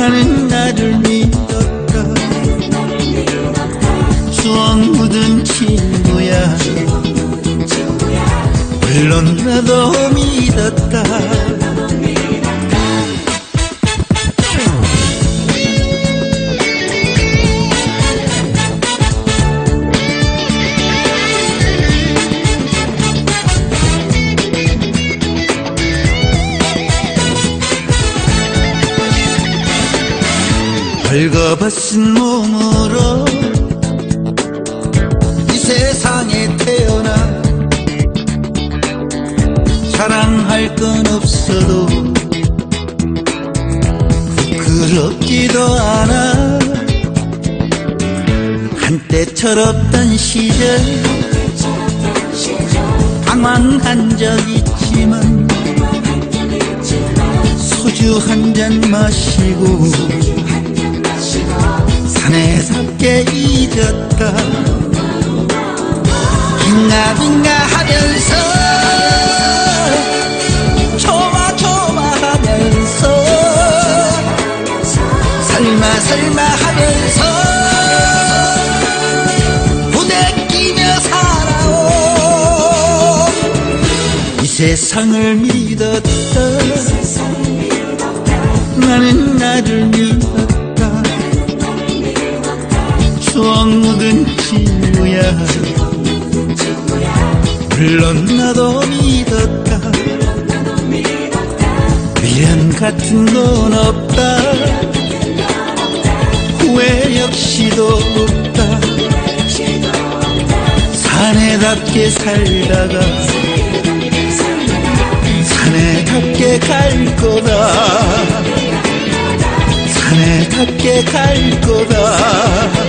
나는 나를 믿었다. 추억 묻은 친구야. 물론 나도 믿었다 벌거벗은 몸으로 이 세상에 태어나 자랑할 건 없어도 부끄럽지도 않아. 한때 철없던 시절 방황한 적 있지만 소주 한 잔 마시고 잊었다 빙가빙가 하면서 살마 살마 하면서 부대끼며 살아온 이 세상을 믿었다 나는 나를 믿었다 묻은 친구야. 물론 나도 믿었다. 미련 같은 건 없다. 후회 역시도 없다. 사내답게 살다가 사내답게 갈 거다. 사내답게 갈 거다